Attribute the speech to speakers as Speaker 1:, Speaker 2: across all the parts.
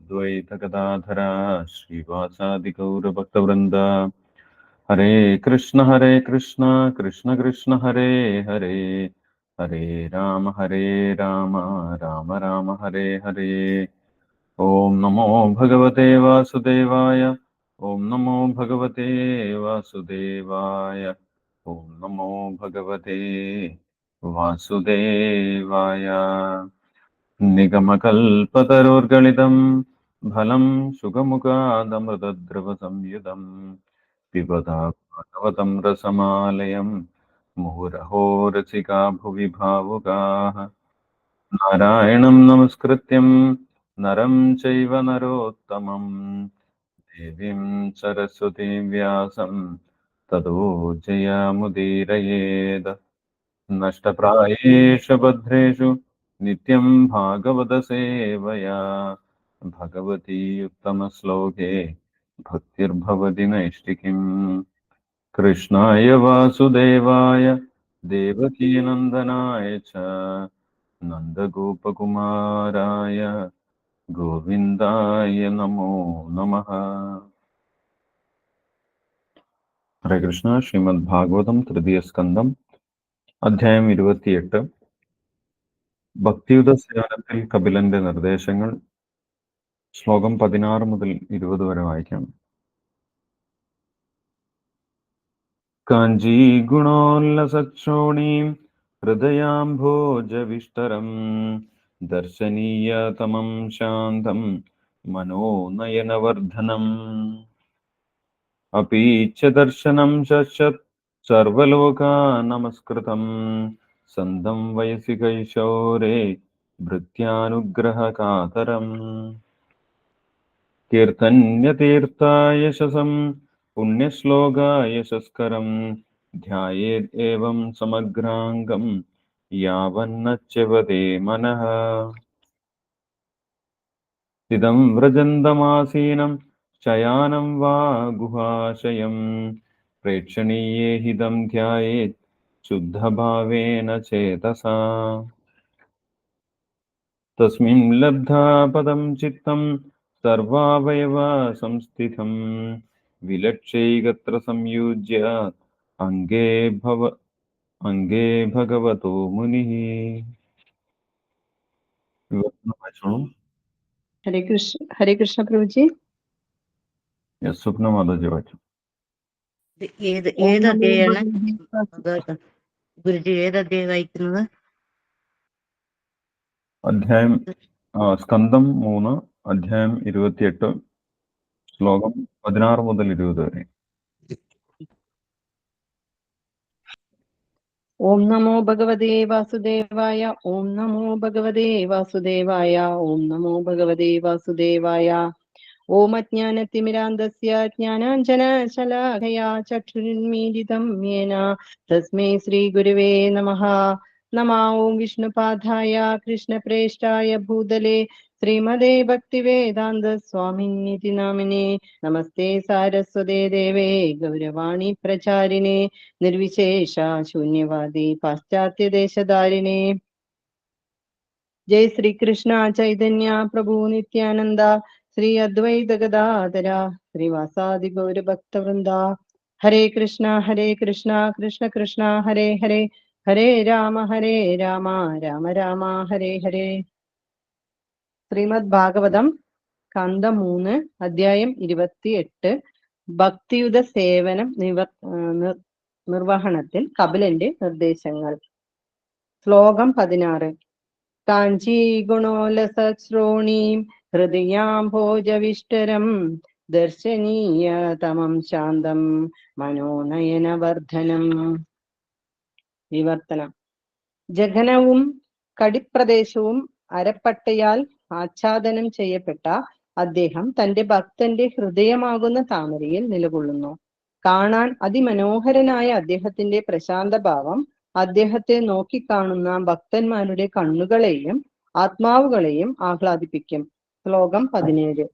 Speaker 1: अद्वैतगदाधरा श्रीवासादिगौरभक्तवृन्द हरे कृष्ण हरे कृष्ण कृष्ण कृष्ण हरे हरे हरे राम हरे राम राम राम हरे हरे ॐ नमो भगवते वासुदेवाय ॐ नमो भगवते वासुदेवाय ॐ नमो भगवते वासुदेवाय निगमकल्पतरोर्गलितं फलं सुगमुखादमृतद्रवसंयुतं पिबता भागवतं रसमालयं मुहुरहो रसिका भुवि भावुकाः नारायणं नमस्कृत्यं नरं चैव नरोत्तमं देवीं सरस्वतीं व्यासं ततो जयामुदीरयेद नष्टप्रायेषु भद्रेषु नित्यं भागवतसेवया भगवती उत्तमश्लोके भक्तिर्भवति नैष्टिकीम् कृष्णाय वासुदेवाय देवकीनन्दनाय च नन्दगोपकुमाराय गोविन्दाय नमो नमः ഹരേ കൃഷ്ണ ശ്രീമദ് ഭാഗവതം തൃതീയ സ്കന്ധം അധ്യായം ഇരുപത്തിയെട്ട് ഭക്തിയുത സേവനത്തിൽ കപിലന്റെ നിർദ്ദേശങ്ങൾ ശ്ലോകം പതിനാറ് മുതൽ ഇരുപത് വരെ വായിക്കാം കാഞ്ചീ ഗുണോല്ലസക്ഷോണീം ഹൃദയാംഭോജവിഷ്ടരം ദർശനീയതമം ശാന്തം മനോനയനവർദ്ധനം अपि च दर्शनं शश्यत् सर्वलोकानमस्कृतं सन्दं वयसि कैशोरे भृत्यानुग्रहकातरम् कीर्तन्यतीर्थायशसं पुण्यश्लोकायशस्करं ध्यायेत् एवं समग्राङ्गं यावन्नच्यवते मनः स्थितं व्रजन्तमासीनं शयानं वा गुहाशयं प्रेक्षणीये हिदं ध्यायेत् शुद्धभावेन चेतसा तस्मिन् लब्धा पदं चित्तं सर्वावयवा संस्थितं विलक्ष्यैकत्र संयुज्य अङ्गे भव अङ्गे भगवतो मुनिः
Speaker 2: हरे कृष्ण हरे कृष्ण प्रभु जी
Speaker 1: സ്വപ്നമാതാജി വായിച്ചു
Speaker 3: ഇത് ഏത് ഏത് അധ്യായാണ് അതാ- ഗുരുജി ഏത് അധ്യായം വായിക്കുന്നത്
Speaker 1: അധ്യായം ആ, സ്കന്ധം മൂന്ന് അധ്യായം ഇരുപത്തിയെട്ട് ശ്ലോകം പതിനാറ് മുതൽ ഇരുപത് വരെ.
Speaker 2: ഓം നമോ ഭഗവതേ വാസുദേവായ ഓം നമോ ഭഗവതേ വാസുദേവായ ഓം നമോ ഭഗവതേ വാസുദേവായ. ഓം അജ്ഞാനത്തിമിരാന്തസ്യ ജ്ഞാനാഞ്ജനശലാഖയാ ചക്ഷുരുന്മീലിതം യേന. തസ്മൈ ശ്രീഗുരുവേ നമഃ. നമാ ഓം വിഷ്ണുപാദായ കൃഷ്ണപ്രേഷ്ഠായ ഭൂതലേ ശ്രീമതേ ഭക്തിവേദാന്ത സ്വാമിനിതി നാമിനെ നമസ്തേ സാരസ്വതേ ദേവേ ഗൗരവാണി പ്രചാരിണേ നിർവിശേഷ ശൂന്യവാദി പാശ്ചാത്യദേശധാരിണേ ജയ ശ്രീകൃഷ്ണ ചൈതന്യ പ്രഭു നിത്യാനന്ദ ശ്രീ അദ്വൈത ഗദാധര ശ്രീവാസാദി ഗൗരഭക്തവൃന്ദ ഹരേ കൃഷ്ണ ഹരേ കൃഷ്ണ കൃഷ്ണ കൃഷ്ണ ഹരേ ഹരേ ഹരേ രാമ ഹരേ രാമ രാമ രാമ ഹരേ ഹരേ. ശ്രീമദ് ഭാഗവതം കന്ത മൂന്ന് അധ്യായം ഇരുപത്തി എട്ട് ഭക്തിയുത സേവനം നിവർ നിർവഹണത്തിൽ കപിലന്റെ നിർദ്ദേശങ്ങൾ. ശ്ലോകം പതിനാറ്. കാഞ്ചീ ഹൃദയാം ഹൃദയാംഭോജവിഷ്ടരം ദർശനീയ തമം ശാന്തം മനോനയനവർദ്ധനം. വിവർത്തനം. ജഘനവും കടിപ്രദേശവും അരപ്പട്ടയാൽ ആച്ഛാദനം ചെയ്യപ്പെട്ട അദ്ദേഹം തന്റെ ഭക്തന്റെ ഹൃദയമാകുന്ന താമരയിൽ നിലകൊള്ളുന്നു. കാണാൻ അതിമനോഹരനായ അദ്ദേഹത്തിന്റെ പ്രശാന്ത ഭാവം അദ്ദേഹത്തെ നോക്കിക്കാണുന്ന ഭക്തന്മാരുടെ കണ്ണുകളെയും ആത്മാവുകളെയും ആഹ്ലാദിപ്പിക്കും. ശ്ലോകം പതിനേഴ്.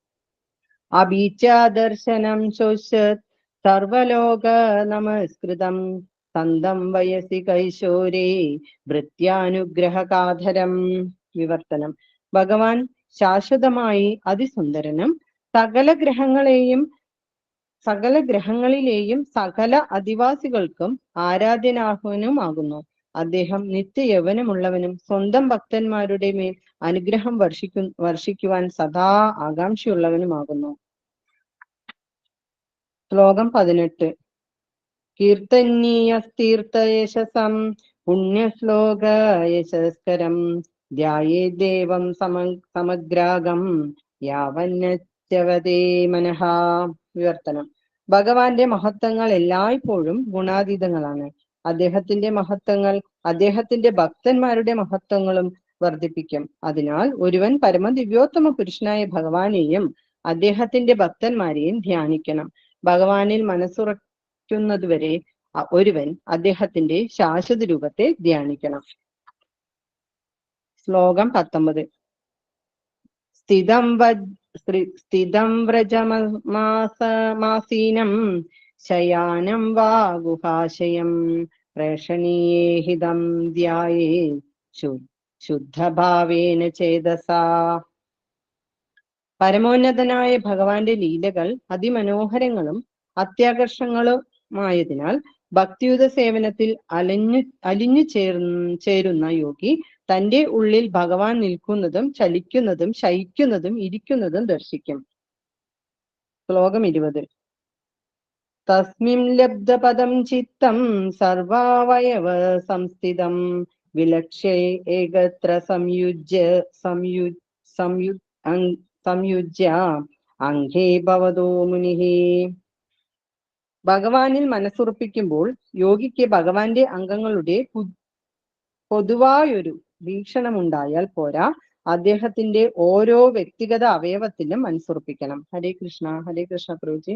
Speaker 2: അബീച്ചാദർശനം ശോശത് സർവലോക നമസ്കൃതം. സന്തം വയസി കൈശോരേ ഭൃത്യാനുഗ്രഹകാധരം വിവർത്തനം. ഭഗവാൻ ശാശ്വതമായി അതിസുന്ദരനും സകല ഗ്രഹങ്ങളെയും സകല ഗ്രഹങ്ങളിലെയും സകല അധിവാസികൾക്കും ആരാധ്യനാഹുവനുമാകുന്നു അദ്ദേഹം നിത്യയവനമുള്ളവനും സ്വന്തം ഭക്തന്മാരുടെ മേൽ അനുഗ്രഹം വർഷിക്കു വർഷിക്കുവാൻ സദാ ആകാംക്ഷയുള്ളവനുമാകുന്നു. ശ്ലോകം പതിനെട്ട്. കീർത്തനീയസ്തീർത്ഥയശസം പുണ്യശ്ലോക യശസ്കരം ധ്യായേ ദേവം സമ സമഗ്രാഗം യാവന്നേ മനഃ. വിവർത്തനം. ഭഗവാന്റെ മഹത്വങ്ങൾ എല്ലായ്പ്പോഴും ഗുണാതീതങ്ങളാണ്. അദ്ദേഹത്തിന്റെ മഹത്വങ്ങൾ അദ്ദേഹത്തിന്റെ ഭക്തന്മാരുടെ മഹത്വങ്ങളും വർദ്ധിപ്പിക്കും. അതിനാൽ ഒരുവൻ പരമദിവ്യോത്തമ പുരുഷനായ ഭഗവാനെയും അദ്ദേഹത്തിന്റെ ഭക്തന്മാരെയും ധ്യാനിക്കണം. ഭഗവാനിൽ മനസ്സുറയ്ക്കുന്നതുവരെ അ- ഒരുവൻ അദ്ദേഹത്തിന്റെ ശാശ്വത രൂപത്തെ ധ്യാനിക്കണം. ശ്ലോകം പത്തൊമ്പത്. സ്ഥിതം സ്ഥിതം വ്രജമാസമാസീനം ശയാനം വാ ഗുഹാശയം പ്രേഷണീയേ ഹിതം ധ്യായേ ശുദ്ധഭാവേന ചേതസാ. പരമോന്നതനായ ഭഗവാന്റെ ലീലകൾ അതിമനോഹരങ്ങളും അത്യാകർഷങ്ങളുമായതിനാൽ ഭക്തിയുത സേവനത്തിൽ അലഞ്ഞു അലിഞ്ഞു ചേർ ചേരുന്ന യോഗി തന്റെ ഉള്ളിൽ ഭഗവാൻ നിൽക്കുന്നതും ചലിക്കുന്നതും ശയിക്കുന്നതും ഇരിക്കുന്നതും ദർശിക്കും. ശ്ലോകം ഇരുപത്. തസ്മിം ലബ്ധപദം ചിത്തം സർവാവയവ സംസ്ഥിതം വിലക്ഷേ ഏകത്ര സംയുജ്യ സംയു സംയു സംയുജ്യ അംഘേ ഭവതോ മുനിഃ ഭഗവാനിൽ മനസ്സുറപ്പിക്കുമ്പോൾ യോഗിക്ക് ഭഗവാന്റെ അംഗങ്ങളുടെ പൊതുവായൊരു വീക്ഷണമുണ്ടായാൽ പോരാ അദ്ദേഹത്തിന്റെ ഓരോ വ്യക്തിഗത അവയവത്തിലും മനസ്സുറപ്പിക്കണം. ഹരേ കൃഷ്ണ ഹരേ കൃഷ്ണ പ്രഭുജി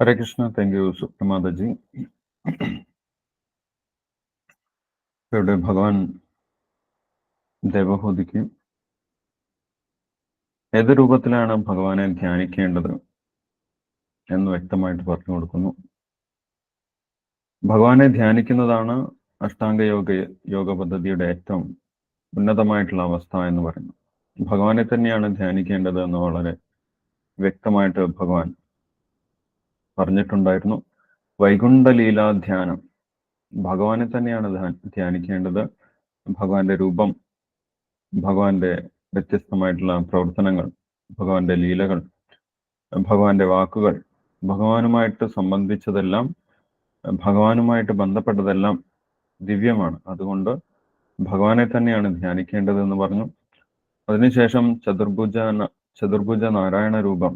Speaker 1: ഹരേ കൃഷ്ണ താങ്ക് യു സുപ്രമാതജി. ഇവിടെ ഭഗവാൻ ദേവഹൂതിക്ക് ഏത് രൂപത്തിലാണ് ഭഗവാനെ ധ്യാനിക്കേണ്ടത് എന്ന് വ്യക്തമായിട്ട് പറഞ്ഞു കൊടുക്കുന്നു. ഭഗവാനെ ധ്യാനിക്കുന്നതാണ് അഷ്ടാംഗ യോഗ യോഗ പദ്ധതിയുടെ ഏറ്റവും ഉന്നതമായിട്ടുള്ള അവസ്ഥ എന്ന് പറയുന്നു ഭഗവാനെ തന്നെയാണ് ധ്യാനിക്കേണ്ടത് എന്ന് വളരെ വ്യക്തമായിട്ട് ഭഗവാൻ പറഞ്ഞിട്ടുണ്ടായിരുന്നു. വൈകുണ്ഠലീലാ ധ്യാനം. ഭഗവാനെ തന്നെയാണ് ധ്യാനിക്കേണ്ടത്. ഭഗവാന്റെ രൂപം ഭഗവാന്റെ വ്യത്യസ്തമായിട്ടുള്ള പ്രവർത്തനങ്ങൾ ഭഗവാന്റെ ലീലകൾ ഭഗവാന്റെ വാക്കുകൾ ഭഗവാനുമായിട്ട് സംബന്ധിച്ചതെല്ലാം ഭഗവാനുമായിട്ട് ബന്ധപ്പെട്ടതെല്ലാം ദിവ്യമാണ്. അതുകൊണ്ട് ഭഗവാനെ തന്നെയാണ് ധ്യാനിക്കേണ്ടത് എന്ന് പറഞ്ഞു. അതിനുശേഷം ചതുർഭുജ ചതുർഭുജ നാരായണ രൂപം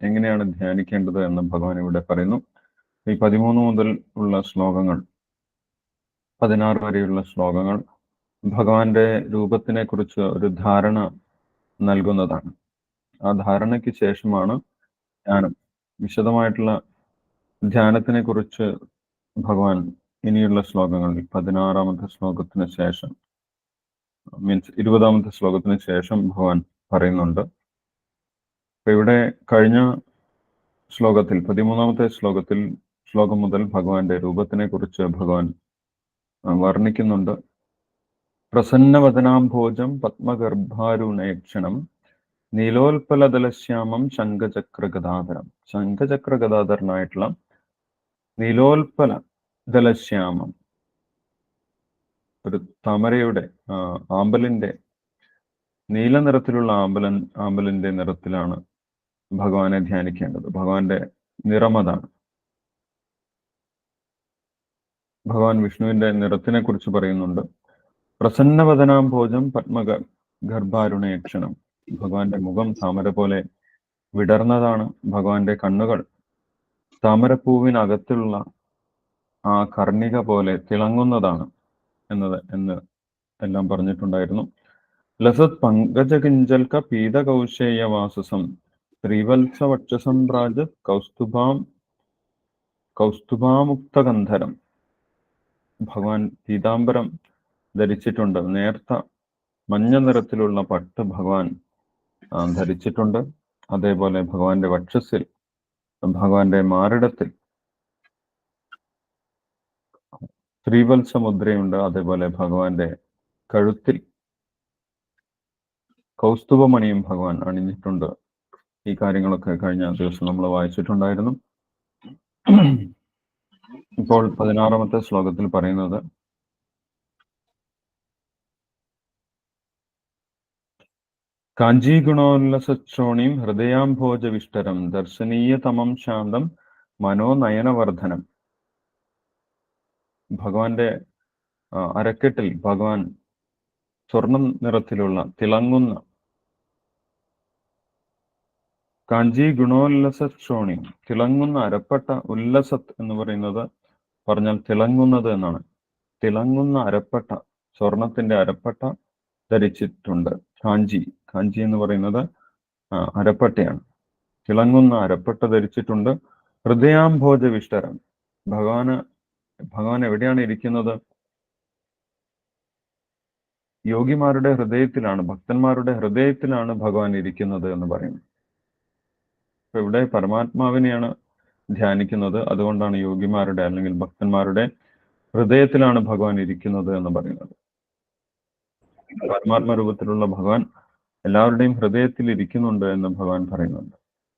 Speaker 1: എങ്ങനെയാണ് ധ്യാനിക്കേണ്ടത് എന്ന് ഭഗവാൻ ഇവിടെ പറയുന്നു. ഈ പതിമൂന്ന് മുതൽ ഉള്ള ശ്ലോകങ്ങൾ പതിനാറ് വരെയുള്ള ശ്ലോകങ്ങൾ ഭഗവാന്റെ രൂപത്തിനെ കുറിച്ച് ഒരു ധാരണ നൽകുന്നതാണ്. ആ ധാരണയ്ക്ക് ശേഷമാണ് ധ്യാനം. വിശദമായിട്ടുള്ള ധ്യാനത്തിനെ കുറിച്ച് ഭഗവാൻ ഇനിയുള്ള ശ്ലോകങ്ങളിൽ പതിനാറാമത്തെ ശ്ലോകത്തിന് ശേഷം മീൻസ് ഇരുപതാമത്തെ ശ്ലോകത്തിന് ശേഷം ഭഗവാൻ പറയുന്നുണ്ട്. അപ്പൊ ഇവിടെ കഴിഞ്ഞ ശ്ലോകത്തിൽ പതിമൂന്നാമത്തെ ശ്ലോകത്തിൽ ശ്ലോകം മുതൽ ഭഗവാന്റെ രൂപത്തിനെ കുറിച്ച് ഭഗവാൻ വർണിക്കുന്നുണ്ട്. പ്രസന്നവദനാംഭോജം പത്മഗർഭാരുണേക്ഷണം ഗതാധരം ശംഖചക്രഗദാധരം. ശംഖചക്രഗദാധരനായിട്ടുള്ള നീലോൽപല ദലശ്യാമം ഒരു താമരയുടെ ആമ്പലിന്റെ നീല നിറത്തിലുള്ള ആമ്പലൻ ആമ്പലിന്റെ നിറത്തിലാണ് ഭഗവാനെ ധ്യാനിക്കേണ്ടത്. ഭഗവാന്റെ നിറമതാണ് ഭഗവാൻ വിഷ്ണുവിന്റെ നിറത്തിനെ കുറിച്ച് പറയുന്നുണ്ട്. പ്രസന്നവദനാംഭോജം പത്മഗ ഗർഭാരുണയക്ഷണം ഭഗവാന്റെ മുഖം താമര പോലെ വിടർന്നതാണ് ഭഗവാന്റെ കണ്ണുകൾ. താമരപ്പൂവിനകത്തുള്ള ആ കർണിക പോലെ തിളങ്ങുന്നതാണ് എന്നത് എന്ന് എല്ലാം പറഞ്ഞിട്ടുണ്ടായിരുന്നു. ലസത് പങ്കജകിഞ്ചൽക്ക പീതകൗശേയ വാസസം ശ്രീവത്സവക്ഷസം വക്ഷസംഭ്രാജ കൗസ്തുഭാം കൗസ്തുഭാമുക്തഗന്ധരം. ഭഗവാൻ പീതാംബരം ധരിച്ചിട്ടുണ്ട്. നേർത്ത മഞ്ഞ നിറത്തിലുള്ള പട്ട് ഭഗവാൻ ധരിച്ചിട്ടുണ്ട്. അതേപോലെ ഭഗവാന്റെ വക്ഷസിൽ ഭഗവാന്റെ മാറിടത്തിൽ ശ്രീവത്സ മുദ്രയുണ്ട് അതേപോലെ ഭഗവാന്റെ കഴുത്തിൽ കൗസ്തുഭമണിയും ഭഗവാൻ അണിഞ്ഞിട്ടുണ്ട്. ഈ കാര്യങ്ങളൊക്കെ കഴിഞ്ഞ ദിവസം നമ്മൾ വായിച്ചിട്ടുണ്ടായിരുന്നു. ഇപ്പോൾ പതിനാറാമത്തെ ശ്ലോകത്തിൽ പറയുന്നത് കാഞ്ചീഗുണോല്ലസോണിയും ഹൃദയാംഭോജവിഷ്ടരം ദർശനീയതമം ശാന്തം മനോനയനവർദ്ധനം. ഭഗവാന്റെ അരക്കെട്ടിൽ ഭഗവാൻ സ്വർണം നിറത്തിലുള്ള തിളങ്ങുന്ന കാഞ്ചി ഗുണോല്ലസോണി തിളങ്ങുന്ന അരപ്പെട്ട ഉല്ലസത്ത് എന്ന് പറയുന്നത് പറഞ്ഞാൽ തിളങ്ങുന്നത് എന്നാണ്. തിളങ്ങുന്ന അരപ്പെട്ട സ്വർണത്തിന്റെ അരപ്പെട്ട ധരിച്ചിട്ടുണ്ട് കാഞ്ചി. കാഞ്ചി എന്ന് പറയുന്നത് അരപ്പട്ടയാണ്. തിളങ്ങുന്ന അരപ്പട്ട ധരിച്ചിട്ടുണ്ട്. ഹൃദയാംഭോജ വിഷ്ടരം ഭഗവാന് ഭഗവാൻ എവിടെയാണ് ഇരിക്കുന്നത്? യോഗിമാരുടെ ഹൃദയത്തിലാണ് ഭക്തന്മാരുടെ ഹൃദയത്തിലാണ് ഭഗവാൻ ഇരിക്കുന്നത് എന്ന് പറയുന്നു. അപ്പൊ ഇവിടെ പരമാത്മാവിനെയാണ് ധ്യാനിക്കുന്നത്. അതുകൊണ്ടാണ് യോഗിമാരുടെ അല്ലെങ്കിൽ ഭക്തന്മാരുടെ ഹൃദയത്തിലാണ് ഭഗവാൻ ഇരിക്കുന്നത് എന്ന് പറയുന്നത്. പരമാത്മ രൂപത്തിലുള്ള ഭഗവാൻ എല്ലാവരുടെയും ഹൃദയത്തിൽ ഇരിക്കുന്നുണ്ട് എന്ന് ഭഗവാൻ പറയുന്നുണ്ട്.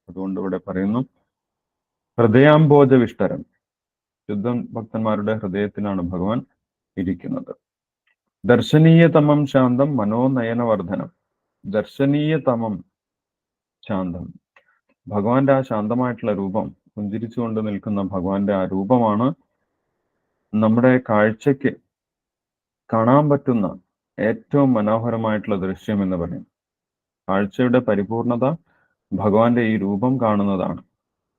Speaker 1: അതുകൊണ്ട് ഇവിടെ പറയുന്നു ഹൃദയാംബോധ വിഷ്ടരം ശുദ്ധ ഭക്തന്മാരുടെ ഹൃദയത്തിലാണ് ഭഗവാൻ ഇരിക്കുന്നത്. ദർശനീയതമം ശാന്തം മനോനയനവർദ്ധനം. ദർശനീയതമം ശാന്തം. ഭഗവാന്റെ ആ ശാന്തമായിട്ടുള്ള രൂപം പുഞ്ചിരിച്ചുകൊണ്ട് നിൽക്കുന്ന ഭഗവാന്റെ ആ രൂപമാണ് നമ്മുടെ കാഴ്ചക്ക് കാണാൻ പറ്റുന്ന ഏറ്റവും മനോഹരമായിട്ടുള്ള ദൃശ്യം എന്ന് പറയും കാഴ്ചയുടെ പരിപൂർണത ഭഗവാന്റെ ഈ രൂപം കാണുന്നതാണ്.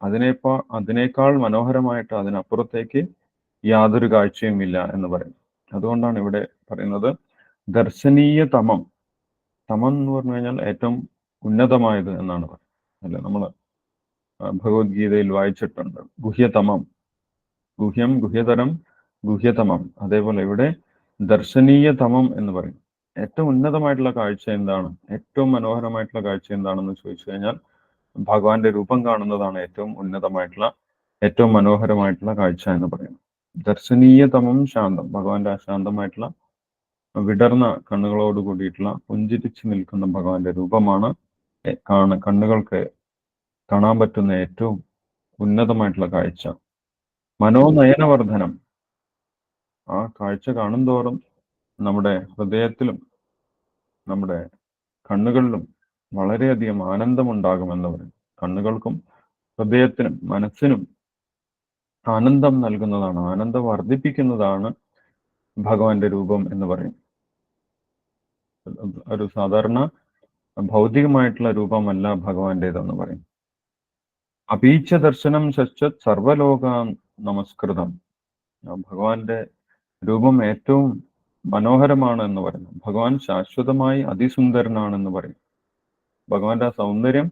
Speaker 1: അതിനേപ്പോ അതിനേക്കാൾ മനോഹരമായിട്ട് അതിനപ്പുറത്തേക്ക് യാതൊരു കാഴ്ചയും ഇല്ല എന്ന് പറയും അതുകൊണ്ടാണ് ഇവിടെ പറയുന്നത് ദർശനീയ തമം. തമം എന്ന് പറഞ്ഞു കഴിഞ്ഞാൽ ഏറ്റവും ഉന്നതമായത് എന്നാണ് പറയുന്നത്. അല്ലെ? നമ്മൾ ഭഗവത്ഗീതയിൽ വായിച്ചിട്ടുണ്ട്. ഗുഹ്യതമം. ഗുഹ്യം ഗുഹ്യതരം ഗുഹ്യതമം. അതേപോലെ ഇവിടെ ദർശനീയ തമം എന്ന് പറയും ഏറ്റവും ഉന്നതമായിട്ടുള്ള കാഴ്ച എന്താണ്? ഏറ്റവും മനോഹരമായിട്ടുള്ള കാഴ്ച എന്താണെന്ന് ചോദിച്ചു കഴിഞ്ഞാൽ ഭഗവാന്റെ രൂപം കാണുന്നതാണ് ഏറ്റവും ഉന്നതമായിട്ടുള്ള ഏറ്റവും മനോഹരമായിട്ടുള്ള കാഴ്ച എന്ന് പറയുന്നത്. ദർശനീയതമം ശാന്തം ഭഗവാന്റെ അശാന്തമായിട്ടുള്ള ശാന്തമായിട്ടുള്ള വിടർന്ന കണ്ണുകളോട് കൂടിയിട്ടുള്ള പുഞ്ചിരിച്ചു നിൽക്കുന്ന ഭഗവാന്റെ രൂപമാണ് കാണ കണ്ണുകൾക്ക് കാണാൻ പറ്റുന്ന ഏറ്റവും ഉന്നതമായിട്ടുള്ള കാഴ്ച. മനോനയനവർദ്ധനം. ആ കാഴ്ച കാണും തോറും നമ്മുടെ ഹൃദയത്തിലും നമ്മുടെ കണ്ണുകളിലും വളരെയധികം ആനന്ദമുണ്ടാകുമെന്ന് പറയും. കണ്ണുകൾക്കും ഹൃദയത്തിനും മനസ്സിനും ആനന്ദം നൽകുന്നതാണ് ആനന്ദം വർദ്ധിപ്പിക്കുന്നതാണ് ഭഗവാന്റെ രൂപം എന്ന് പറയും. ഒരു സാധാരണ ഭൗതികമായിട്ടുള്ള രൂപമല്ല ഭഗവാന്റേതെന്ന് പറയും. അപീച്ച ദർശനം ശശ്വത് സർവലോക നമസ്കൃതം. ഭഗവാന്റെ രൂപം ഏറ്റവും മനോഹരമാണ് എന്ന് പറയുന്നു. ഭഗവാൻ ശാശ്വതമായി അതിസുന്ദരനാണെന്ന് പറയും. ഭഗവാന്റെ ആ സൗന്ദര്യം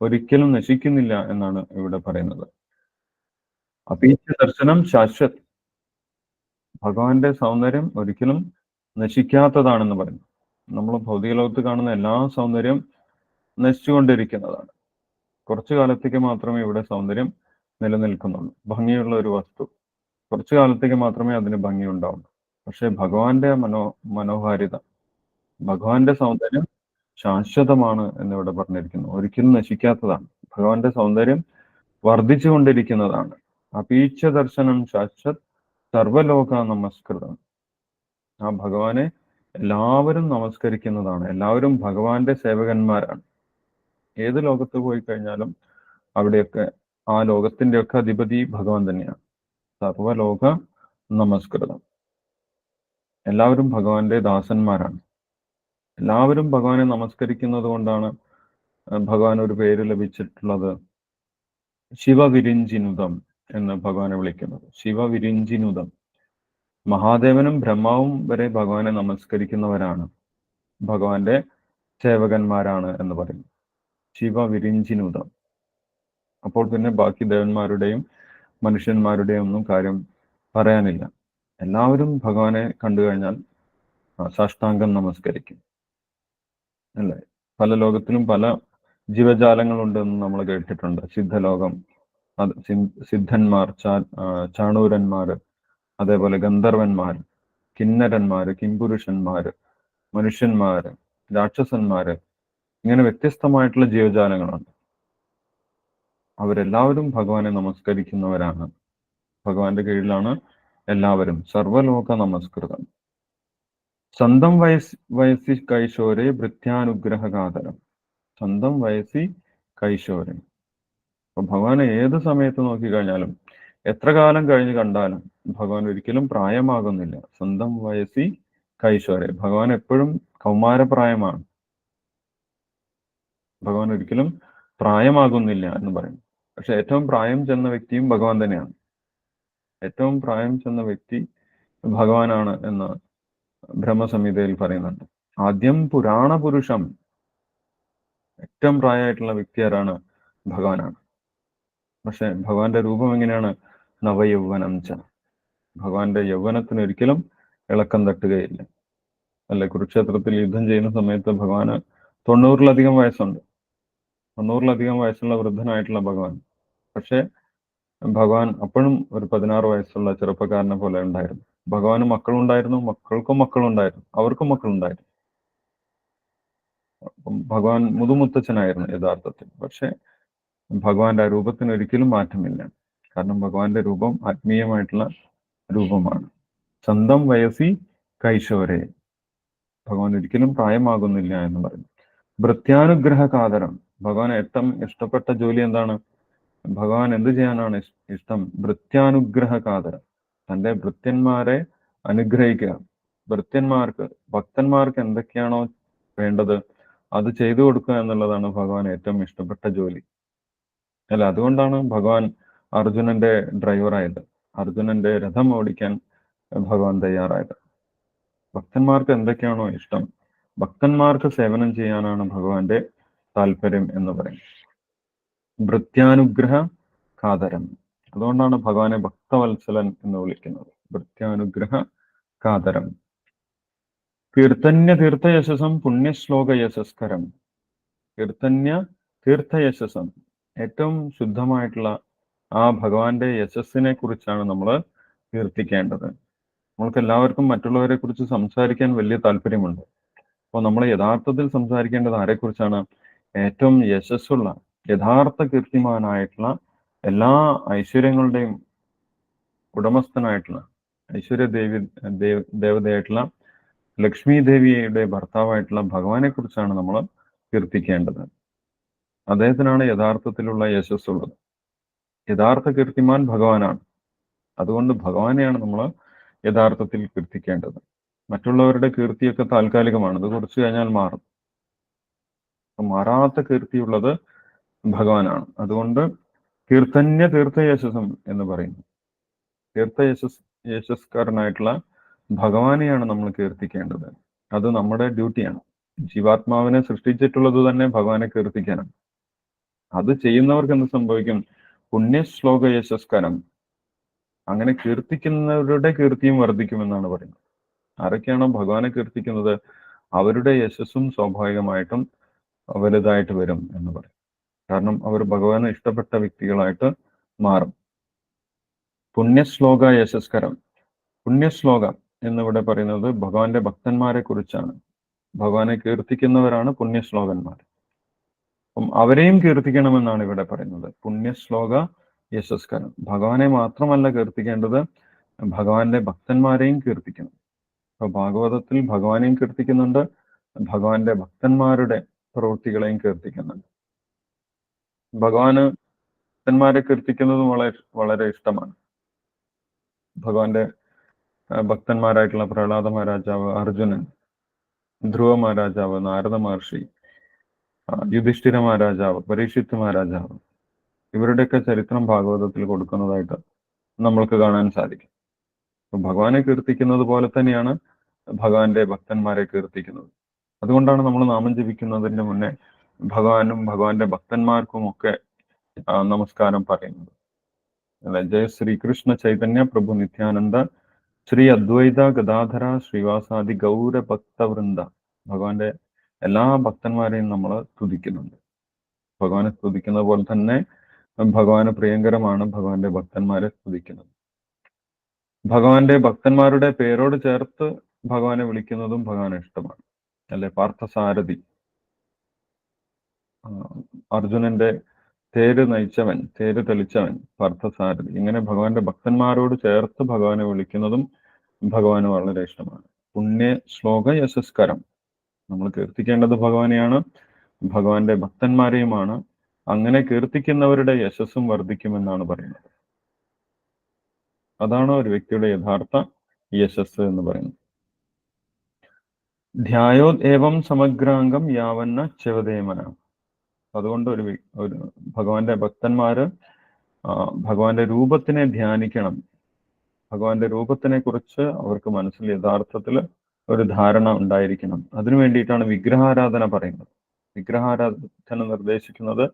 Speaker 1: ഒരിക്കലും നശിക്കുന്നില്ല എന്നാണ് ഇവിടെ പറയുന്നത്. അപീച്ച ദർശനം ശാശ്വത്. ഭഗവാന്റെ സൗന്ദര്യം ഒരിക്കലും നശിക്കാത്തതാണെന്ന് പറയുന്നു. നമ്മൾ ഭൗതിക ലോകത്ത് കാണുന്ന എല്ലാ സൗന്ദര്യം നശിച്ചുകൊണ്ടിരിക്കുന്നതാണ്. കുറച്ചു കാലത്തേക്ക് മാത്രമേ ഇവിടെ സൗന്ദര്യം നിലനിൽക്കുന്നുള്ളൂ. ഭംഗിയുള്ള ഒരു വസ്തു. കുറച്ചു കാലത്തേക്ക് മാത്രമേ അതിന് ഭംഗി ഉണ്ടാവുള്ളൂ പക്ഷെ ഭഗവാന്റെ മനോ മനോഹാരിത ഭഗവാന്റെ സൗന്ദര്യം ശാശ്വതമാണ് എന്നിവിടെ പറഞ്ഞിരിക്കുന്നു. ഒരിക്കലും നശിക്കാത്തതാണ്. ഭഗവാന്റെ സൗന്ദര്യം വർദ്ധിച്ചുകൊണ്ടിരിക്കുന്നതാണ്. അപീച്ച ദർശനം ശാശ്വത് സർവലോക നമസ്കൃതം. ആ ഭഗവാനെ എല്ലാവരും നമസ്കരിക്കുന്നതാണ്. എല്ലാവരും ഭഗവാന്റെ സേവകന്മാരാണ്. ഏത് ലോകത്ത് പോയി കഴിഞ്ഞാലും അവിടെയൊക്കെ ആ ലോകത്തിന്റെയൊക്കെ അധിപതി ഭഗവാൻ തന്നെയാണ്. സർവലോക നമസ്കൃതം. എല്ലാവരും ഭഗവാന്റെ ദാസന്മാരാണ്. എല്ലാവരും ഭഗവാനെ നമസ്കരിക്കുന്നത് കൊണ്ടാണ് ഭഗവാൻ ഒരു പേര് ലഭിച്ചിട്ടുള്ളത് ശിവവിരിഞ്ചിനുതം എന്ന് ഭഗവാനെ വിളിക്കുന്നത്. ശിവവിരിഞ്ചിനുതം മഹാദേവനും ബ്രഹ്മാവും വരെ ഭഗവാനെ നമസ്കരിക്കുന്നവരാണ്. ഭഗവാന്റെ സേവകന്മാരാണ് എന്ന് പറയും ശിവവിരിഞ്ചിനുതം അപ്പോൾ പിന്നെ ബാക്കി ദേവന്മാരുടെയും മനുഷ്യന്മാരുടെയും ഒന്നും കാര്യം പറയാനില്ല. എല്ലാവരും ഭഗവാനെ കണ്ടു കഴിഞ്ഞാൽ സാഷ്ടാംഗം നമസ്കരിക്കും. അല്ലേ? പല ലോകത്തിലും പല ജീവജാലങ്ങളുണ്ടെന്ന് നമ്മൾ കേട്ടിട്ടുണ്ട്. സിദ്ധലോകം അത് സിദ്ധന്മാർ ചാ ചാണൂരന്മാർ അതേപോലെ ഗന്ധർവന്മാർ കിന്നരന്മാര് കിംപുരുഷന്മാര് മനുഷ്യന്മാര് രാക്ഷസന്മാര് ഇങ്ങനെ വ്യത്യസ്തമായിട്ടുള്ള ജീവജാലങ്ങളുണ്ട് അവരെല്ലാവരും ഭഗവാനെ നമസ്കരിക്കുന്നവരാണ്. ഭഗവാന്റെ കീഴിലാണ് എല്ലാവരും സർവലോക നമസ്കൃതം. സ്വന്തം വയസ് വയസ്സി കൈശോരെ ഭൃത്യാനുഗ്രഹകാതരം സ്വന്തം വയസ്സി കൈശോരെ. അപ്പൊ ഭഗവാനെ ഏത് സമയത്ത് നോക്കിക്കഴിഞ്ഞാലും എത്ര കാലം കഴിഞ്ഞ് കണ്ടാലും ഭഗവാൻ ഒരിക്കലും പ്രായമാകുന്നില്ല. സ്വന്തം വയസ്സി കൈശോരെ. ഭഗവാൻ എപ്പോഴും കൗമാരപ്രായമാണ്. ഭഗവാൻ ഒരിക്കലും പ്രായമാകുന്നില്ല എന്ന് പറയും. പക്ഷെ ഏറ്റവും പ്രായം ചെന്ന വ്യക്തിയും ഭഗവാൻ തന്നെയാണ്. ഏറ്റവും പ്രായം ചെന്ന വ്യക്തി ഭഗവാനാണ് എന്ന് ബ്രഹ്മസംഹിതയിൽ പറയുന്നുണ്ട്. ആദ്യം പുരാണ പുരുഷം ഏറ്റവും പ്രായമായിട്ടുള്ള വ്യക്തി ആരാണ്? ഭഗവാനാണ്. പക്ഷെ ഭഗവാന്റെ രൂപം എങ്ങനെയാണ്? നവയൗവനം ച. ഭഗവാന്റെ യൗവനത്തിന് ഒരിക്കലും ഇളക്കം തട്ടുകയില്ല. അല്ലെ കുരുക്ഷേത്രത്തിൽ യുദ്ധം ചെയ്യുന്ന സമയത്ത് ഭഗവാന് തൊണ്ണൂറിലധികം വയസ്സുണ്ട്. തൊണ്ണൂറിലധികം വയസ്സുള്ള വൃദ്ധനായിട്ടുള്ള ഭഗവാൻ. പക്ഷെ ഭഗവാൻ അപ്പോഴും ഒരു പതിനാറ് വയസ്സുള്ള ചെറുപ്പക്കാരനെ പോലെ ഉണ്ടായിരുന്നു. ഭഗവാന് മക്കളുണ്ടായിരുന്നു മക്കൾക്കും മക്കളുണ്ടായിരുന്നു അവർക്കും മക്കളുണ്ടായിരുന്നു. ഭഗവാൻ മുതുമുത്തച്ഛനായിരുന്നു യഥാർത്ഥത്തിൽ. പക്ഷെ ഭഗവാന്റെ രൂപത്തിന് ഒരിക്കലും മാറ്റമില്ല. കാരണം ഭഗവാന്റെ രൂപം ആത്മീയമായിട്ടുള്ള രൂപമാണ്. സ്വന്തം വയസ്സി കൈശോരെ ഭഗവാൻ ഒരിക്കലും പ്രായമാകുന്നില്ല എന്ന് പറയുന്നു വൃത്യാനുഗ്രഹ കാതരം ഭഗവാൻ ഏറ്റവും ഇഷ്ടപ്പെട്ട ജോലി എന്താണ്? ഭഗവാൻ എന്ത് ചെയ്യാനാണ് ഇഷ്ടം? ഭൃത്യാനുഗ്രഹ കാതരം തന്റെ ഭൃത്യന്മാരെ അനുഗ്രഹിക്കുക. ഭൃത്യന്മാർക്ക് ഭക്തന്മാർക്ക് എന്തൊക്കെയാണോ വേണ്ടത് അത് ചെയ്തു കൊടുക്കുക എന്നുള്ളതാണ് ഭഗവാൻ ഏറ്റവും ഇഷ്ടപ്പെട്ട ജോലി. അല്ല അതുകൊണ്ടാണ് ഭഗവാൻ അർജുനന്റെ ഡ്രൈവറായത്. അർജുനന്റെ രഥം ഓടിക്കാൻ ഭഗവാൻ തയ്യാറായത്. ഭക്തന്മാർക്ക് എന്തൊക്കെയാണോ ഇഷ്ടം? ഭക്തന്മാർക്ക് സേവനം ചെയ്യാനാണ് ഭഗവാന്റെ താല്പര്യം എന്ന് പറയും ഭൃത്യാനുഗ്രഹ കാതരം അതുകൊണ്ടാണ് ഭഗവാനെ ഭക്തവത്സലൻ എന്ന് വിളിക്കുന്നത്. ഭൃത്യാനുഗ്രഹ കാതരം. കീർത്തന്യ തീർത്ഥയശസം പുണ്യശ്ലോക യശസ്കരം. കീർത്തന്യ തീർത്ഥയശസം. ഏറ്റവും ശുദ്ധമായിട്ടുള്ള ആ ഭഗവാന്റെ യശസ്സിനെ കുറിച്ചാണ് നമ്മൾ കീർത്തിക്കേണ്ടത്. നമ്മൾക്ക് എല്ലാവർക്കും മറ്റുള്ളവരെ കുറിച്ച് സംസാരിക്കാൻ വലിയ താല്പര്യമുണ്ട്. അപ്പോൾ നമ്മൾ യഥാർത്ഥത്തിൽ സംസാരിക്കേണ്ടത് ആരെക്കുറിച്ചാണ്? ഏറ്റവും യശസ്സുള്ള യഥാർത്ഥ കീർത്തിമാനായിട്ടുള്ള എല്ലാ ഐശ്വര്യങ്ങളുടെയും ഉടമസ്ഥനായിട്ടുള്ള ഐശ്വര്യ ദേവി ദേവ ദേവതയായിട്ടുള്ള ലക്ഷ്മി ദേവിയുടെ ഭർത്താവായിട്ടുള്ള ഭഗവാനെ കുറിച്ചാണ് നമ്മൾ കീർത്തിക്കേണ്ടത്. അദ്ദേഹത്തിനാണ് യഥാർത്ഥത്തിലുള്ള യശസ് ഉള്ളത് യഥാർത്ഥ കീർത്തിമാൻ ഭഗവാനാണ്. അതുകൊണ്ട് ഭഗവാനെയാണ് നമ്മൾ യഥാർത്ഥത്തിൽ കീർത്തിക്കേണ്ടത്. മറ്റുള്ളവരുടെ കീർത്തിയൊക്കെ താൽക്കാലികമാണ്. അത് കുറച്ചു കഴിഞ്ഞാൽ മാറും. മാറാത്ത കീർത്തിയുള്ളത് ഭഗവാനാണ്. അതുകൊണ്ട് കീർത്തന്യ തീർത്ഥയശസം എന്ന് പറയുന്നു. തീർത്ഥയശസ് യശസ്കാരനായിട്ടുള്ള ഭഗവാനെയാണ് നമ്മൾ കീർത്തിക്കേണ്ടത്. അത് നമ്മുടെ ഡ്യൂട്ടിയാണ്. ജീവാത്മാവിനെ സൃഷ്ടിച്ചിട്ടുള്ളത് തന്നെ ഭഗവാനെ കീർത്തിക്കാനാണ്. അത് ചെയ്യുന്നവർക്ക് എന്ത് സംഭവിക്കും? പുണ്യശ്ലോക യശസ്കരം. അങ്ങനെ കീർത്തിക്കുന്നവരുടെ കീർത്തിയും വർദ്ധിക്കുമെന്നാണ് പറയുന്നത്. ആരൊക്കെയാണോ ഭഗവാനെ കീർത്തിക്കുന്നത്? അവരുടെ യശസ്സും സ്വാഭാവികമായിട്ടും വലുതായിട്ട് വരും എന്ന് പറയും. കാരണം അവർ ഭഗവാനെ ഇഷ്ടപ്പെട്ട വ്യക്തികളായിട്ട് മാറും. പുണ്യശ്ലോക യശസ്കരം. പുണ്യശ്ലോക എന്നിവിടെ പറയുന്നത് ഭഗവാന്റെ ഭക്തന്മാരെ കുറിച്ചാണ്. ഭഗവാനെ കീർത്തിക്കുന്നവരാണ് പുണ്യശ്ലോകന്മാർ. അപ്പം അവരെയും കീർത്തിക്കണമെന്നാണ് ഇവിടെ പറയുന്നത്. പുണ്യശ്ലോക യശസ്കരം. ഭഗവാനെ മാത്രമല്ല കീർത്തിക്കേണ്ടത് ഭഗവാന്റെ ഭക്തന്മാരെയും കീർത്തിക്കണം. അപ്പൊ ഭാഗവതത്തിൽ ഭഗവാനെയും കീർത്തിക്കുന്നുണ്ട് ഭഗവാന്റെ ഭക്തന്മാരുടെ പ്രവൃത്തികളെയും കീർത്തിക്കുന്നുണ്ട്. ഭഗവാന് ഭക്തന്മാരെ കീർത്തിക്കുന്നതും വളരെ വളരെ ഇഷ്ടമാണ്. ഭഗവാന്റെ ഭക്തന്മാരായിട്ടുള്ള പ്രഹ്ലാദ മഹാരാജാവ് അർജുനൻ ധ്രുവ മഹാരാജാവ് നാരദ മഹർഷി യുധിഷ്ഠിര മഹാരാജാവ് പരീക്ഷിത്ത് മഹാരാജാവ് ഇവരുടെയൊക്കെ ചരിത്രം ഭാഗവതത്തിൽ കൊടുക്കുന്നതായിട്ട് നമ്മൾക്ക് കാണാൻ സാധിക്കും. ഭഗവാനെ കീർത്തിക്കുന്നത് പോലെ തന്നെയാണ് ഭഗവാന്റെ ഭക്തന്മാരെ കീർത്തിക്കുന്നത്. അതുകൊണ്ടാണ് നമ്മൾ നാമം ജപിക്കുന്നതിന്റെ മുന്നേ ഭഗവാനും ഭഗവാന്റെ ഭക്തന്മാർക്കും ഒക്കെ നമസ്കാരം പറയുന്നത്. ജയ ശ്രീകൃഷ്ണ ചൈതന്യ പ്രഭു നിത്യാനന്ദ ശ്രീ അദ്വൈത ഗദാധര ശ്രീവാസാദി ഗൗര ഭക്തവൃന്ദ. ഭഗവാന്റെ എല്ലാ ഭക്തന്മാരെയും നമ്മൾ സ്തുതിക്കുന്നുണ്ട്. ഭഗവാനെ സ്തുതിക്കുന്ന പോലെ തന്നെ ഭഗവാന് പ്രിയങ്കരമാണ് ഭഗവാന്റെ ഭക്തന്മാരെ സ്തുതിക്കുന്നത്. ഭഗവാന്റെ ഭക്തന്മാരുടെ പേരോട് ചേർത്ത് ഭഗവാനെ വിളിക്കുന്നതും ഭഗവാന് ഇഷ്ടമാണ്. അല്ലെ? പാർത്ഥസാരഥി. അർജുനന്റെ തേര് നയിച്ചവൻ തേര് തെളിച്ചവൻ പാർത്ഥസാരഥി. ഇങ്ങനെ ഭഗവാന്റെ ഭക്തന്മാരോട് ചേർത്ത് ഭഗവാനെ വിളിക്കുന്നതും ഭഗവാന് വളരെ ഇഷ്ടമാണ്. പുണ്യ ശ്ലോക യശസ്കരം. നമ്മൾ കീർത്തിക്കേണ്ടത് ഭഗവാനെയാണ് ഭഗവാന്റെ ഭക്തന്മാരെയുമാണ്. അങ്ങനെ കീർത്തിക്കുന്നവരുടെ യശസ്സും വർദ്ധിക്കുമെന്നാണ് പറയുന്നത്. അതാണ് ഒരു വ്യക്തിയുടെ യഥാർത്ഥ യശസ് എന്ന് പറയുന്നത്. ധ്യായോ ഏവം സമഗ്രാംഗം യാവന്ന ചെവതേമന അതുകൊണ്ട് ഒരു ഒരു ഭഗവാന്റെ ഭക്തന്മാര് ഭഗവാന്റെ രൂപത്തിനെ ധ്യാനിക്കണം. ഭഗവാന്റെ രൂപത്തിനെ കുറിച്ച് അവർക്ക് മനസ്സിൽ യഥാർത്ഥത്തിൽ ഒരു ധാരണ ഉണ്ടായിരിക്കണം. അതിനു വേണ്ടിയിട്ടാണ് വിഗ്രഹാരാധന പറയുന്നത്. വിഗ്രഹാരാധന നിർദ്ദേശിക്കുന്നത്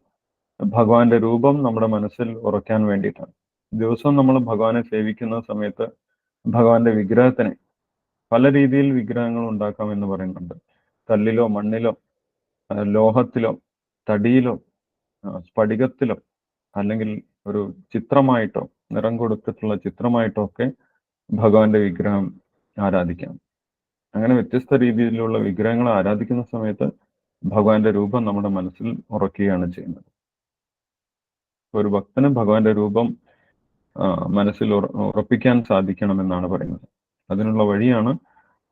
Speaker 1: ഭഗവാന്റെ രൂപം നമ്മുടെ മനസ്സിൽ ഉറക്കാൻ വേണ്ടിയിട്ടാണ്. ദിവസം നമ്മൾ ഭഗവാനെ സേവിക്കുന്ന സമയത്ത് ഭഗവാന്റെ വിഗ്രഹത്തിനെ പല രീതിയിൽ വിഗ്രഹങ്ങൾ ഉണ്ടാക്കാം എന്ന് പറയുന്നുണ്ട്. കല്ലിലോ മണ്ണിലോ ലോഹത്തിലോ തടിയിലോ സ്ഫടികത്തിലോ അല്ലെങ്കിൽ ഒരു ചിത്രമായിട്ടോ നിറം കൊടുത്തിട്ടുള്ള ചിത്രമായിട്ടോ ഒക്കെ ഭഗവാന്റെ വിഗ്രഹം ആരാധിക്കാം. അങ്ങനെ വ്യത്യസ്ത രീതിയിലുള്ള വിഗ്രഹങ്ങൾ ആരാധിക്കുന്ന സമയത്ത് ഭഗവാന്റെ രൂപം നമ്മുടെ മനസ്സിൽ ഉറക്കുകയാണ് ചെയ്യുന്നത്. ഒരു ഭക്തന് ഭഗവാന്റെ രൂപം മനസ്സിൽ ഉറ- ഉറപ്പിക്കാൻ സാധിക്കണമെന്നാണ് പറയുന്നത്. അതിനുള്ള വഴിയാണ്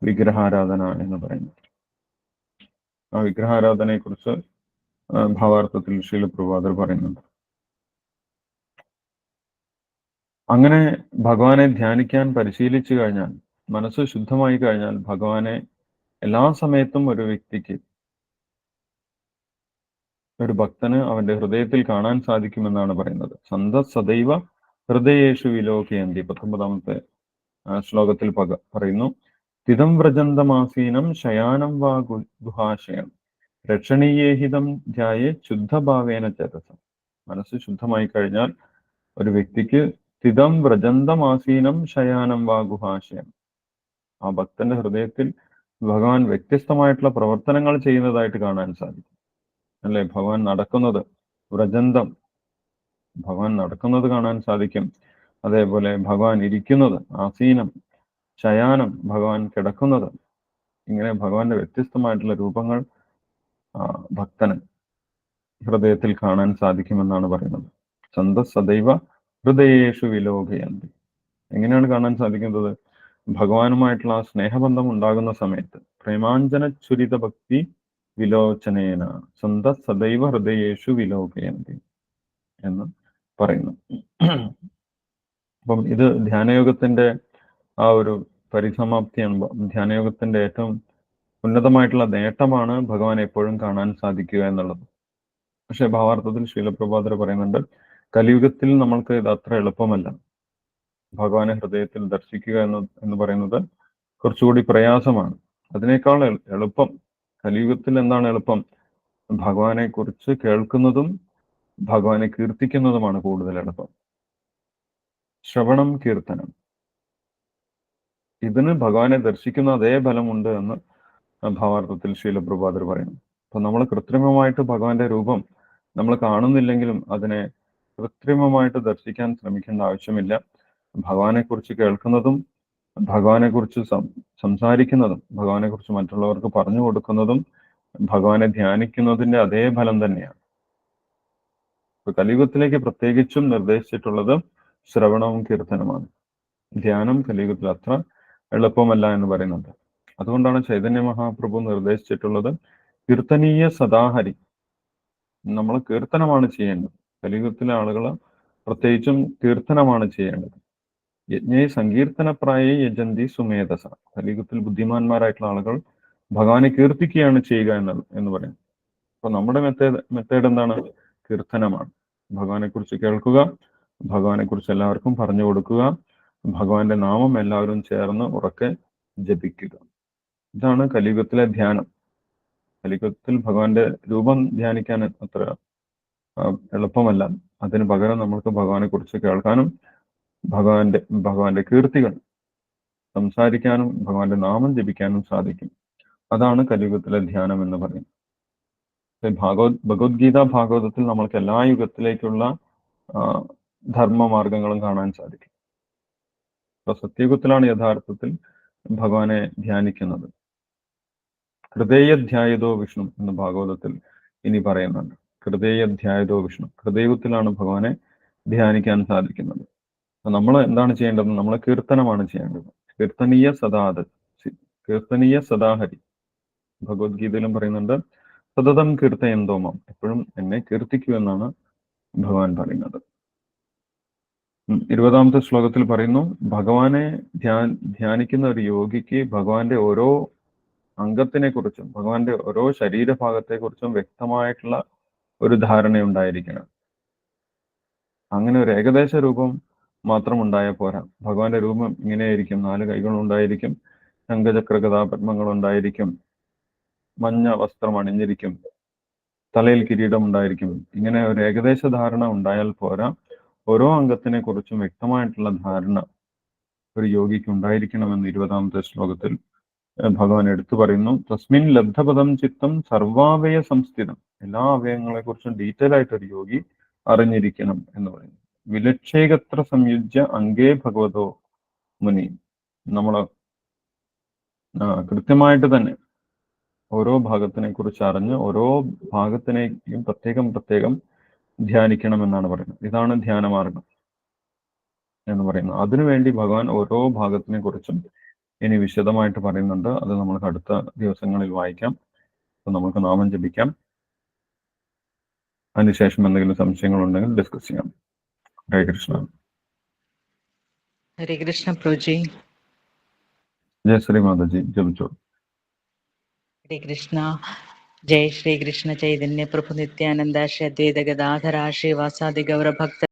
Speaker 1: വിഗ്രഹാരാധന എന്ന് പറയുന്നത്. ആ വിഗ്രഹാരാധനയെ കുറിച്ച് ഭാവാർത്ഥത്തിൽ ശീലപ്രഭാതർ പറയുന്നുണ്ട്. അങ്ങനെ ഭഗവാനെ ധ്യാനിക്കാൻ പരിശീലിച്ചു കഴിഞ്ഞാൽ മനസ്സ് ശുദ്ധമായി കഴിഞ്ഞാൽ ഭഗവാനെ എല്ലാ സമയത്തും ഒരു വ്യക്തിക്ക് ഒരു ഭക്തന് അവന്റെ ഹൃദയത്തിൽ കാണാൻ സാധിക്കുമെന്നാണ് പറയുന്നത്. സന്ത സദൈവ ഹൃദയേഷു വിലോകയന്തി പത്തൊമ്പതാമത്തെ ശ്ലോകത്തിൽ പറയുന്നു സ്ഥിതം വ്രജന്തമാസീനം ശയാനം വാ ഗുഹാശയം. രക്ഷണീയേഹിതം ധ്യായേ ശുദ്ധഭാവേന ചേതസം. മനസ്സ് ശുദ്ധമായി കഴിഞ്ഞാൽ ഒരു വ്യക്തിക്ക് സ്ഥിതം വ്രജന്തമാസീനം ശയാനം വാ ഗുഹാശയം. ആ ഭക്തന്റെ ഹൃദയത്തിൽ ഭഗവാൻ വ്യത്യസ്തമായിട്ടുള്ള പ്രവർത്തനങ്ങൾ ചെയ്യുന്നതായിട്ട് കാണാൻ സാധിക്കും. അല്ലെ? ഭഗവാൻ നടക്കുന്നത് വ്രജന്തം. ഭഗവാൻ നടക്കുന്നത് കാണാൻ സാധിക്കും. അതേപോലെ ഭഗവാൻ ഇരിക്കുന്നത് ആസീനം ശയാനം ഭഗവാൻ കിടക്കുന്നത്. ഇങ്ങനെ ഭഗവാന്റെ വ്യത്യസ്തമായിട്ടുള്ള രൂപങ്ങൾ ഭക്തന് ഹൃദയത്തിൽ കാണാൻ സാധിക്കുമെന്നാണ് പറയുന്നത്. സന്ത സദൈവ ഹൃദയേഷു വിലോകയന്തി. എങ്ങനെയാണ് കാണാൻ സാധിക്കുന്നത്? ഭഗവാനുമായിട്ടുള്ള ആ സ്നേഹബന്ധം ഉണ്ടാകുന്ന സമയത്ത് പ്രേമാഞ്ജന ചുരിത ഭക്തി വിലോചനേന സന്ത സദൈവ ഹൃദയേഷു വിലോകയന്തി എന്ന് പറയുന്നു. അപ്പം ഇത് ധ്യാനയോഗത്തിന്റെ ആ ഒരു പരിസമാപ്തിയാണ് ധ്യാനയോഗത്തിന്റെ ഏറ്റവും ഉന്നതമായിട്ടുള്ള നേട്ടമാണ് ഭഗവാൻ എപ്പോഴും കാണാൻ സാധിക്കുക എന്നുള്ളത്. പക്ഷെ ഭാവാർത്ഥത്തിൽ ശീലപ്രഭാതർ പറയുന്നുണ്ട് കലിയുഗത്തിൽ നമ്മൾക്ക് ഇത് അത്ര എളുപ്പമല്ല. ഭഗവാനെ ഹൃദയത്തിൽ ദർശിക്കുക എന്ന് എന്ന് പറയുന്നത് കുറച്ചുകൂടി പ്രയാസമാണ്. അതിനേക്കാൾ എളുപ്പം കലിയുഗത്തിൽ എന്താണ് എളുപ്പം? ഭഗവാനെ കുറിച്ച് കേൾക്കുന്നതും ഭഗവാനെ കീർത്തിക്കുന്നതുമാണ് കൂടുതൽ എളുപ്പം. ശ്രവണം കീർത്തനം. ഇതിന് ഭഗവാനെ ദർശിക്കുന്ന അതേ ഫലമുണ്ട് എന്ന് ഭാവാർത്ഥത്തിൽ ശീലപ്രഭാതർ പറയുന്നു. അപ്പൊ നമ്മൾ കൃത്രിമമായിട്ട് ഭഗവാന്റെ രൂപം നമ്മൾ കാണുന്നില്ലെങ്കിലും അതിനെ കൃത്രിമമായിട്ട് ദർശിക്കാൻ ശ്രമിക്കേണ്ട ആവശ്യമില്ല. ഭഗവാനെ കുറിച്ച് കേൾക്കുന്നതും ഭഗവാനെ കുറിച്ച് സംസാരിക്കുന്നതും ഭഗവാനെ കുറിച്ച് മറ്റുള്ളവർക്ക് പറഞ്ഞു കൊടുക്കുന്നതും ഭഗവാനെ ധ്യാനിക്കുന്നതിന്റെ അതേ ഫലം തന്നെയാണ്. കലിയുഗത്തിലേക്ക് പ്രത്യേകിച്ചും നിർദ്ദേശിച്ചിട്ടുള്ളത് ശ്രവണവും കീർത്തനമാണ്. ധ്യാനം കലിയുഗത്തിൽ അത്ര എളുപ്പമല്ല എന്ന് പറയുന്നുണ്ട്. അതുകൊണ്ടാണ് ചൈതന്യ മഹാപ്രഭു നിർദ്ദേശിച്ചിട്ടുള്ളത് കീർത്തനീയ സദാഹരി. നമ്മൾ കീർത്തനമാണ് ചെയ്യേണ്ടത്. കലിയുഗത്തിലെ ആളുകൾ പ്രത്യേകിച്ചും കീർത്തനമാണ് ചെയ്യേണ്ടത്. യജ്ഞേ സങ്കീർത്തനപ്രായ യജന്തി സുമേധസ. കലിയുഗത്തിൽ ബുദ്ധിമാന്മാരായിട്ടുള്ള ആളുകൾ ഭഗവാനെ കീർത്തിക്കുകയാണ് ചെയ്യുക എന്ന് എന്ന് പറയും അപ്പൊ നമ്മുടെ മെത്തേഡ് മെത്തേഡ് എന്താണ്? കീർത്തനമാണ്. ഭഗവാനെ കുറിച്ച് കേൾക്കുക ഭഗവാനെ കുറിച്ച് എല്ലാവർക്കും പറഞ്ഞു കൊടുക്കുക ഭഗവാന്റെ നാമം എല്ലാവരും ചേർന്ന് ഉറക്കെ ജപിക്കുക. ഇതാണ് കലിയുഗത്തിലെ ധ്യാനം. കലിയുഗത്തിൽ ഭഗവാന്റെ രൂപം ധ്യാനിക്കാൻ അത്ര എളുപ്പമല്ല. അതിന് പകരം നമ്മൾക്ക് ഭഗവാനെ കുറിച്ച് കേൾക്കാനും ഭഗവാന്റെ ഭഗവാന്റെ കീർത്തികൾ സംസാരിക്കാനും ഭഗവാന്റെ നാമം ജപിക്കാനും സാധിക്കും. അതാണ് കലിയുഗത്തിലെ ധ്യാനം എന്ന് പറയുന്നത്. ഭാഗവത് ഭഗവത്ഗീത ഭാഗവതത്തിൽ നമ്മൾക്ക് എല്ലാ യുഗത്തിലേക്കുള്ള ധർമ്മമാർഗങ്ങളും കാണാൻ സാധിക്കും. സത്യയുഗത്തിലാണ് യഥാർത്ഥത്തിൽ ഭഗവാനെ ധ്യാനിക്കുന്നത്. ഹൃദയധ്യായതോ വിഷ്ണു എന്ന ഭാഗവതത്തിൽ ഇനി പറയുന്നുണ്ട്. ഹൃദയധ്യായതോ വിഷ്ണു. ഹൃദയത്തിലാണ് ഭഗവാനെ ധ്യാനിക്കാൻ സാധിക്കുന്നത്. നമ്മൾ എന്താണ് ചെയ്യേണ്ടത്? നമ്മൾ കീർത്തനമാണ് ചെയ്യേണ്ടത്. കീർത്തനീയ സദാത്. കീർത്തനീയ സദാഹരി. ഭഗവത്ഗീതയിലും പറയുന്നുണ്ട് സതതം കീർത്തയന്തോമം എപ്പോഴും എന്നെ കീർത്തിക്കൂ എന്നാണ് ഭഗവാൻ പറയുന്നത്. ഇരുപതാമത്തെ ശ്ലോകത്തിൽ പറയുന്നു ഭഗവാനെ ധ്യാൻ ധ്യാനിക്കുന്ന ഒരു യോഗിക്ക് ഭഗവാന്റെ ഓരോ അംഗത്തിനെ കുറിച്ചും ഭഗവാന്റെ ഓരോ ശരീരഭാഗത്തെ കുറിച്ചും വ്യക്തമായിട്ടുള്ള ഒരു ധാരണ ഉണ്ടായിരിക്കണം അങ്ങനെ ഒരു ഏകദേശ രൂപം മാത്രം ഉണ്ടായാൽ പോരാ. ഭഗവാന്റെ രൂപം ഇങ്ങനെയായിരിക്കും. നാല് കൈകൾ ഉണ്ടായിരിക്കും ശംഖചക്ര കഥാപത്മങ്ങൾ ഉണ്ടായിരിക്കും മഞ്ഞ വസ്ത്രം അണിഞ്ഞിരിക്കും. തലയിൽ കിരീടം ഉണ്ടായിരിക്കും. ഇങ്ങനെ ഒരു ഏകദേശ ധാരണ ഉണ്ടായാൽ പോരാ. ഓരോ അംഗത്തിനെ കുറിച്ചും വ്യക്തമായിട്ടുള്ള ധാരണ ഒരു യോഗിക്ക് ഉണ്ടായിരിക്കണമെന്ന് ഇരുപതാമത്തെ ശ്ലോകത്തിൽ ഭഗവാൻ എടുത്തു പറയുന്നു. തസ്മിൻ ലബ്ധപദം ചിത്തം സർവാവയ സംസ്ഥിതം. എല്ലാ അവയങ്ങളെ കുറിച്ചും ഡീറ്റെയിൽ ആയിട്ട് ഒരു യോഗി അറിഞ്ഞിരിക്കണം എന്ന് പറയുന്നു. വിലക്ഷേകത്ര സംയുജ്യ അങ്കേ ഭഗവതോ മുനി. നമ്മൾ കൃത്യമായിട്ട് തന്നെ ഓരോ ഭാഗത്തിനെ കുറിച്ച് അറിഞ്ഞ് ഓരോ ഭാഗത്തിനെയും പ്രത്യേകം പ്രത്യേകം ധ്യാനിക്കണം എന്നാണ് പറയുന്നത്. ഇതാണ് ധ്യാനമാർഗം എന്ന് പറയുന്നത്. അതിനുവേണ്ടി ഭഗവാൻ ഓരോ ഭാഗത്തിനെ കുറിച്ചും ഇനി വിശദമായിട്ട് പറയുന്നുണ്ട്. അത് നമുക്ക് അടുത്ത ദിവസങ്ങളിൽ വായിക്കാം. അപ്പൊ നമുക്ക് നാമം ജപിക്കാം. അതിനുശേഷം എന്തെങ്കിലും സംശയങ്ങളുണ്ടെങ്കിൽ ഡിസ്കസ് ചെയ്യാം. ഹരേ കൃഷ്ണ.
Speaker 3: ഹരേ കൃഷ്ണ പ്രോജി
Speaker 1: ജയ ശ്രീ മാതാജി. ജപിച്ചോളൂ.
Speaker 3: ഹരേ കൃഷ്ണ. ജയ ശ്രീ കൃഷ്ണ ചൈതന്യ പ്രഭു നിത്യാനന്ദ ശ്രീ അദ്വൈത ഗദാധര ശ്രീവാസാദി ഗൗരഭക്ത